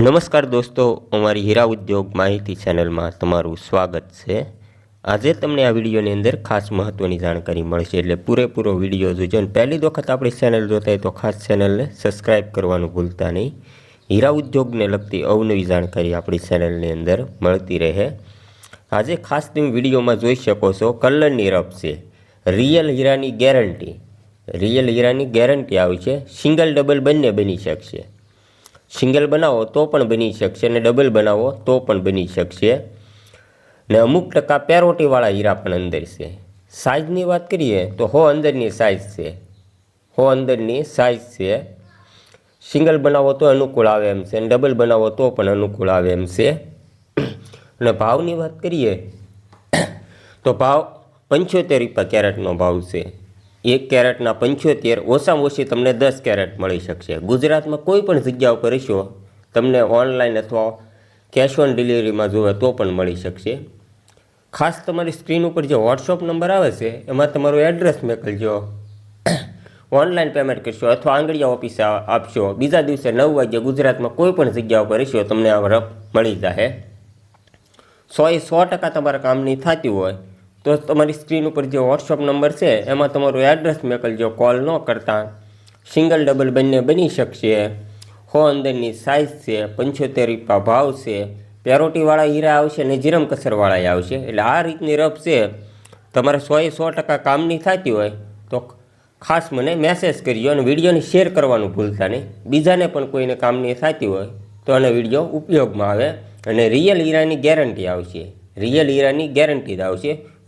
નમસ્કાર દોસ્તો, અમારી હીરા ઉદ્યોગ માહિતી ચેનલમાં તમારું સ્વાગત છે. આજે તમને આ વિડીયોની અંદર ખાસ મહત્ત્વની જાણકારી મળશે એટલે પૂરેપૂરો વીડિયો જોજો અને પહેલી વખત આપણી ચેનલ જોતા હોય તો ખાસ ચેનલને સબસ્ક્રાઈબ કરવાનું ભૂલતા નહીં. હીરા ઉદ્યોગને લગતી અવનવી જાણકારી આપણી ચેનલની અંદર મળતી રહે. આજે ખાસ તમે વિડીયોમાં જોઈ શકો છો, કલરની રફ છે. રિયલ હીરાની ગેરંટી. રિયલ હીરાની ગેરંટી આવી છે. સિંગલ ડબલ બંને બની શકશે. સિંગલ બનાવો તો પણ બની શકશે અને ડબલ બનાવો તો પણ બની શકશે. ને અમુક ટકા પેરોટીવાળા હીરા પણ અંદર છે. સાઇઝની વાત કરીએ તો હો અંદરની સાઇઝ છે. હો અંદરની સાઇઝ છે. સિંગલ બનાવો તો અનુકૂળ આવે એમ છે અને ડબલ બનાવો તો પણ અનુકૂળ આવે એમ છે. અને ભાવની વાત કરીએ તો ભાવ પંચોતેર રૂપિયા કેરેટનો ભાવ છે. એક કેરેટના પંચોતેર, ઓછામાં ઓછી તમને દસ કેરેટ મળી શકશે. ગુજરાતમાં કોઈ પણ જગ્યા ઉપર હશો, તમને ઓનલાઈન અથવા કેશ ઓન ડિલિવરીમાં જોવે તો પણ મળી શકશે. ખાસ તમારી સ્ક્રીન ઉપર જે વોટ્સઅપ નંબર આવે છે, એમાં તમારું એડ્રેસ મોકલજો. ઓનલાઈન પેમેન્ટ કરશો અથવા આંગળીયા ઓફિસે આપશો. બીજા દિવસે નવ વાગ્યે ગુજરાતમાં કોઈ પણ જગ્યા ઉપર હશો, તમને આ રફ મળી જશે એ સો ટકા તમારા કામની થતી હોય તો તમારી સ્ક્રીન ઉપર જે વોટ્સઅપ નંબર છે, એમાં તમારું એડ્રેસ મોકલજો કોલ ન કરતા. સિંગલ ડબલ બંને બની શકશે. હો અંદરની સાઇઝ છે, પંચોતેર રૂપિયા ભાવ છે. પેરોટીવાળા હીરા આવશે અને જીરમ કસરવાળા આવશે. એટલે આ રીતની રફ છે. તમારે સો એ સો ટકા કામની થતી હોય, તો ખાસ મને મેસેજ કરજો અને વિડીયોને શેર કરવાનું ભૂલતા નહીં. બીજાને પણ કોઈને કામની થતી હોય, તો આનો વીડિયો ઉપયોગમાં આવે. અને રિયલ હીરાની ગેરંટી આવશે. રિયલ હીરાની ગેરંટી જ આવશે.